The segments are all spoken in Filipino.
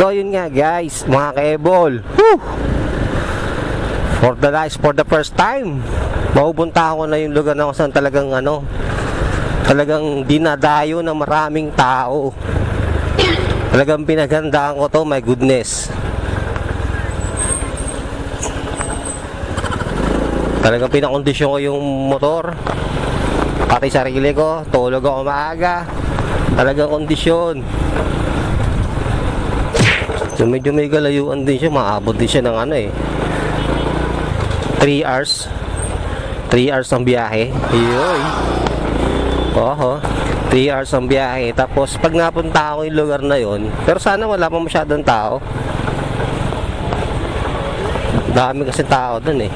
So yun nga guys, mga ka-ebol. For the last, for the first time, mapupunta ako na yung lugar na kung saan talagang ano, talagang dinadayo ng maraming tao. Talagang pinaghandaan ko to, my goodness. Talagang pinakondisyon ko yung motor. Pati sarili ko, tulog ako maaga. Talagang kondisyon. So medyo may galayuan din siya, maabot din siya ng ano eh. 3 hours. 3 hours ang biyahe. Iyoy. Oho. 3 hours ang biyahe. Tapos pag napunta ako yung lugar na yon, pero sana wala pa masyadong tao. Dami kasi tao dun eh.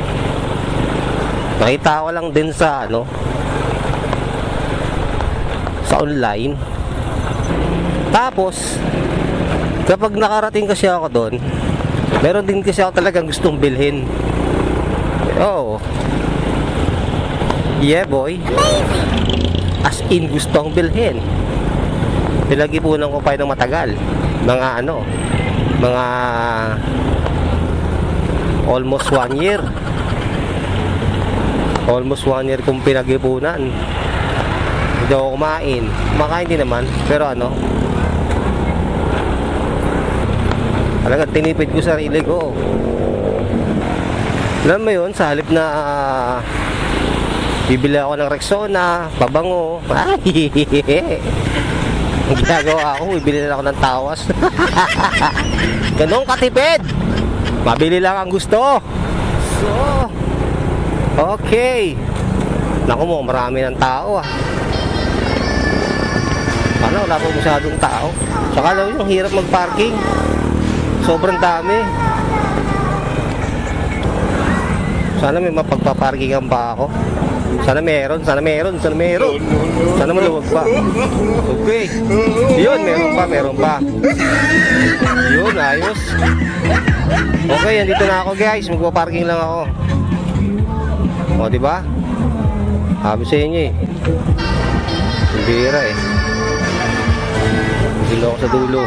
Nakita ko lang din sa ano sa online. Tapos kapag nakarating kasi ako doon, meron din kasi ako talagang gustong bilhin. Oo. Yeah, boy. As in, gusto kong bilhin. Pinag-ipunan ko pa ng matagal. Mga ano, mga almost one year. Almost one year kong pinag-ipunan. Hindi ako kumain. Kumakain din naman. Pero ano, talagang tinipid ko sarili ko. Alam mo yun, sa halip na ah, bibili ako ng Rexona, pabango, ay, ang ginagawa ako, bibili na ako ng tawas. Ganun katipid. Mabili lang ang gusto. So, okay. Naku mo, marami ng tao ah. Ano, wala pa masyadong tao. Saka daw yung hirap mag-parking. Sobrang dami. Sana may mapagpaparkingan pa ako. Sana meron, sana meron, sana meron. Sana maluwag pa. Okay. Yun, meron pa, meron pa. Yun, ayos. Okay, andito na ako guys. Magpaparking lang ako. O, di ba? Sabi sa inyo eh. Bira eh. Dilo ako sa dulo.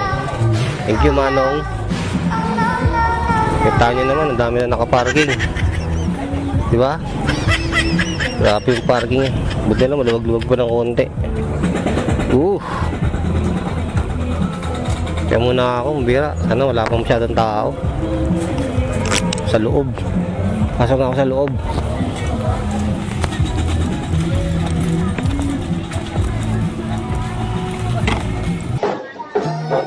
Thank you, Manong. Kita nyo naman, ang dami na nakaparking. Di ba? Grabe yung parking eh. Buti lang, maluwag-luwag pa ng konti. Uh. Kaya muna ako, bira. Sana wala pang masyadong tao. Sa loob. Pasok ako sa loob.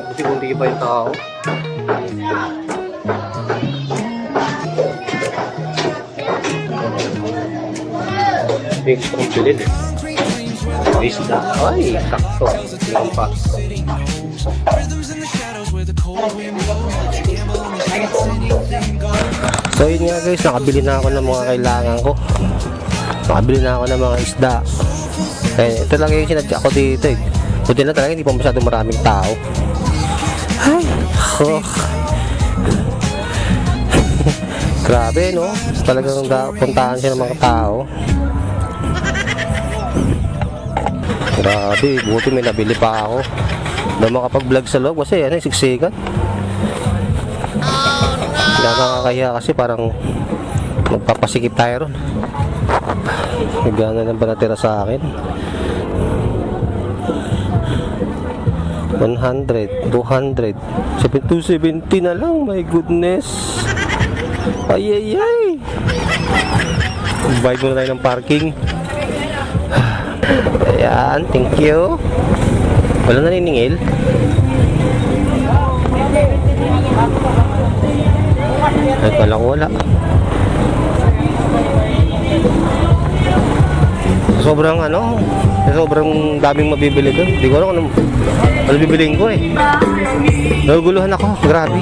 Buti kung di pa yung tao. Big from bilid eh. Isda. Ay, sakto. Lampas. So yun nga guys, nakabili na ako ng mga kailangan ko. Nakabili na ako ng mga isda. Eh, ito lang yung sinadya ko dito eh. Buti na talaga hindi pa masyadong maraming tao. Ay, oh. Grabe no, talagang puntahan siya ng mga tao. Grabe, buti may nabili pa ako. Na makapag-vlog sa loob kasi ano, siksikan. Nakakakaya kasi parang magpapasikip tayo ron. Nagana lang ba natira sa akin? 100, 200, 270 na lang, my goodness. Ay, ay, ay. Bayad muna tayo ng parking. Ayan, thank you. Wala naniningil. Ay, kala ko wala. Sobrang ano, sobrang daming mabibili doon. Hindi ko alam kung ano, ano bibiliin ko eh. Naguguluhan ako, grabe.